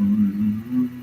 mm-hmm.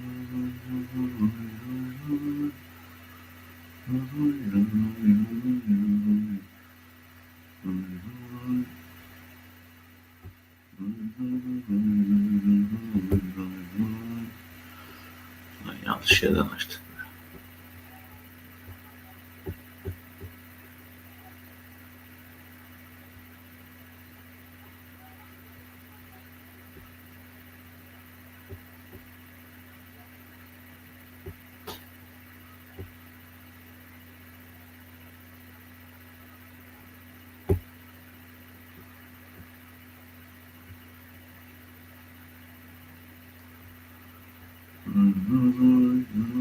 Mm-hmm. mm-hmm.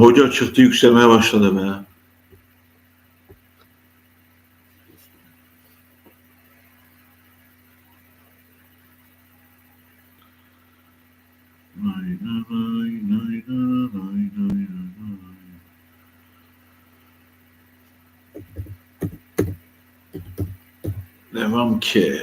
hoca çıktı yükselmeye başladı be. Devam ki.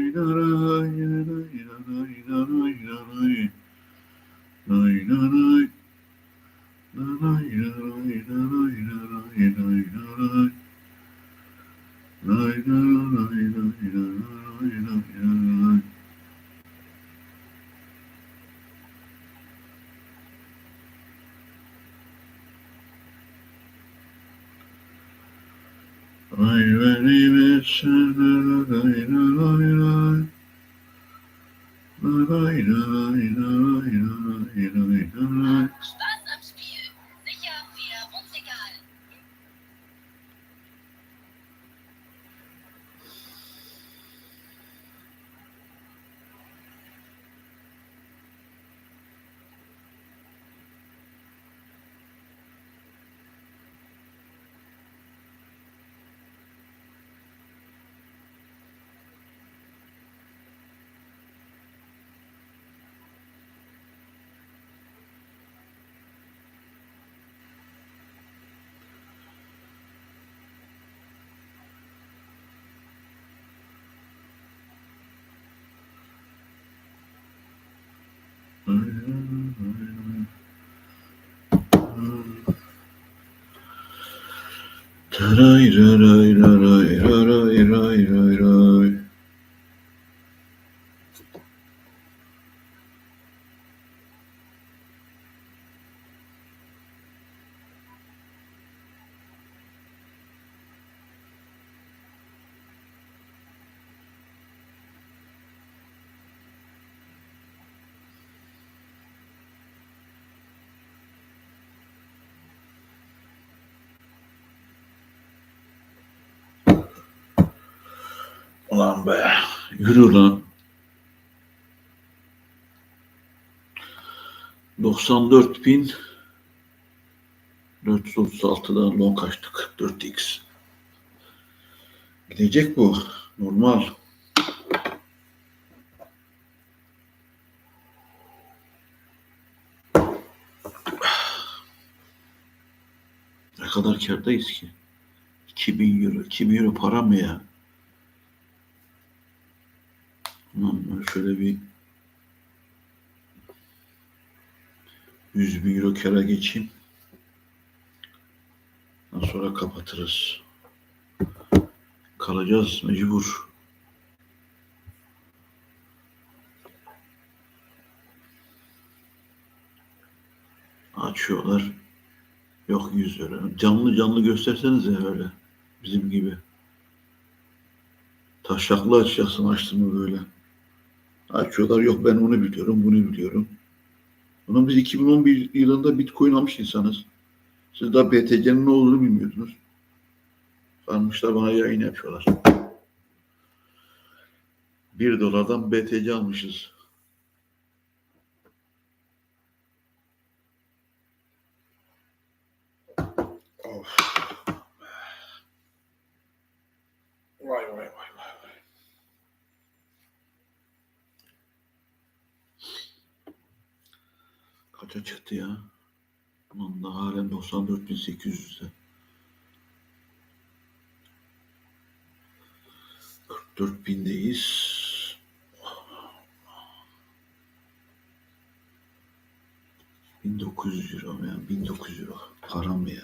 My very best. Taray raray raray raray raray raray Ulan be. Yürü lan. 94 bin 436'dan long kaçtık. 4x. Gidecek bu. Normal. Ne kadar kardayız ki? 2000 euro. 2000 euro para mı ya? Ben şöyle bir 100 bin euro kâra geçeyim. Ondan sonra kapatırız. Kalacağız mecbur. Açıyorlar. Yok 100 lira. Canlı canlı göstersenize öyle. Bizim gibi. Taşaklı açacaksın açtın mı böyle. Açıyorlar yok ben onu biliyorum bunu biliyorum. Ulan biz 2011 yılında Bitcoin almış insanız. Siz daha BTC'nin ne olduğunu bilmiyordunuz. Sarmışlar bana yayın yapıyorlar. 1 dolardan BTC almışız. 4'e çıktı ya. Bunun da halen 94.800'de. 44.000'deyiz. Bin dokuz yüz euro ya, bin dokuz yüz euro. Ya.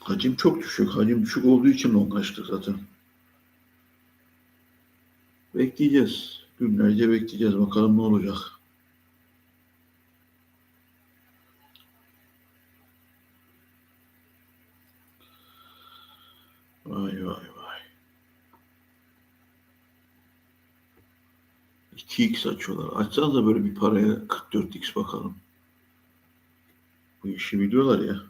Hacim çok düşük. Hacim düşük olduğu için longaçtı zaten. Bekleyeceğiz. Günlerce bekleyeceğiz. Bakalım ne olacak. Vay vay vay. 2x açıyorlar. Açsanız da böyle bir paraya 44x bakalım. Bu işi biliyorlar ya.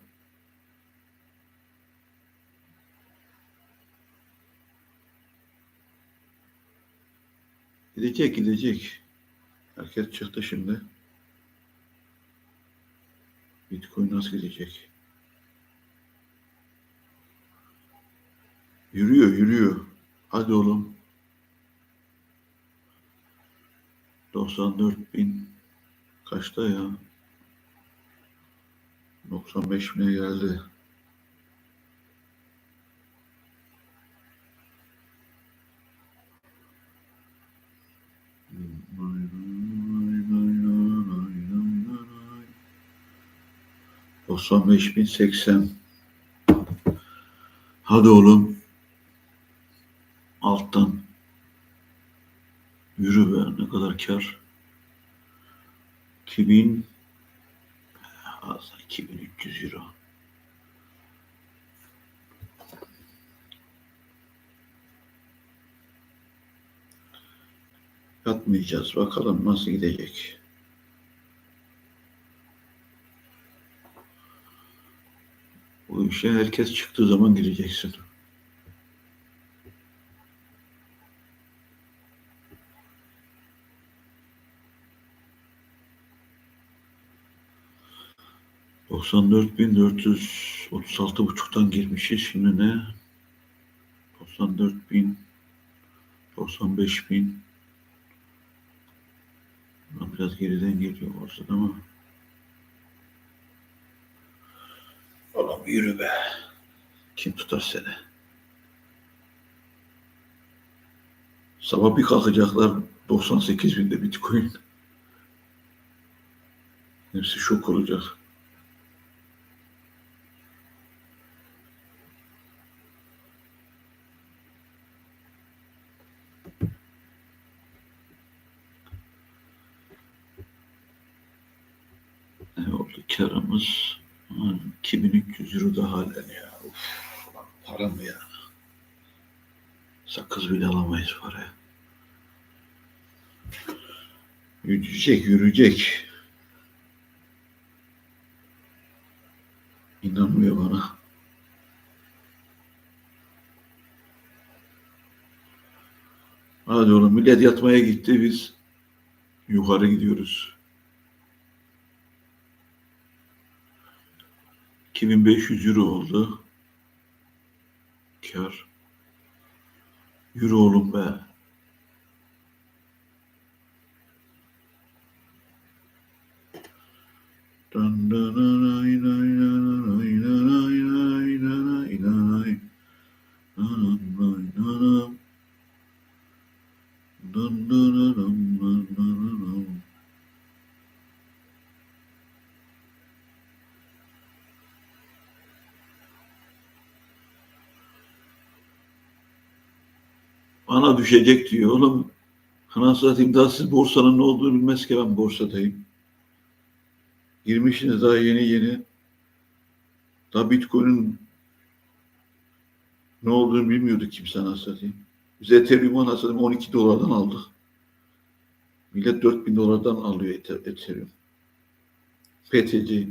Gidecek gidecek. Herkes çıktı şimdi. Bitcoin nasıl gidecek? Yürüyor yürüyor. Hadi oğlum. 94 bin kaçta ya? 95 bine geldi. Doksan beş bin seksen. Hadi oğlum. Alttan. Yürü be ne kadar kar. 2000 az 2300 euro. Yatmayacağız. Bakalım nasıl gidecek. Bu işe herkes çıktığı zaman gireceksin. Buçuktan girmişiz. Şimdi ne? Doksan dört bin doksan beş bin Ulan Biraz geriden geliyor olsa da ama Oğlum yürü be. Kim tutar seni? Sabah bir kalkacaklar 98 binde bitcoin. Hepsi şok olacak. Ne oldu karımız? Ha, 2300 euro da halen ya. Uf, para mı ya? Sakız bile alamayız paraya. Yürüyecek, yürüyecek. İnanmıyor bana. Hadi oğlum millet yatmaya gitti biz yukarı gidiyoruz. 2500 euro oldu. Kar. Euro oğlum be. Dun dun dun Bana düşecek diyor oğlum. Daha siz borsanın ne olduğunu bilmez ki ben borsadayım. Girmişsiniz daha yeni yeni. Daha Bitcoin'in ne olduğunu bilmiyorduk kimse anasını satayım. Biz Ethereum'u anasını satayım 12 dolardan aldık. Millet 4000 dolardan alıyor Ether- Ethereum. BTC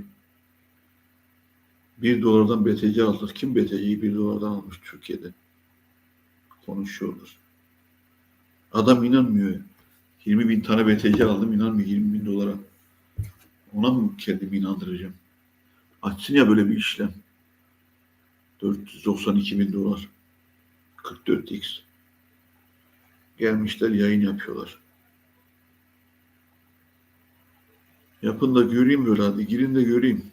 1 dolardan BTC aldık. Kim BTC'yi 1 dolardan almış Türkiye'de? Konuşuyorlar. Adam inanmıyor. 20 bin tane BTC aldım inanmıyor 20 bin dolara. Ona mı kendimi inandıracağım? Açsın ya böyle bir işlem. 492 bin dolar. 44x. Gelmişler yayın yapıyorlar. Yapın da göreyim böyle hadi. Girin de göreyim.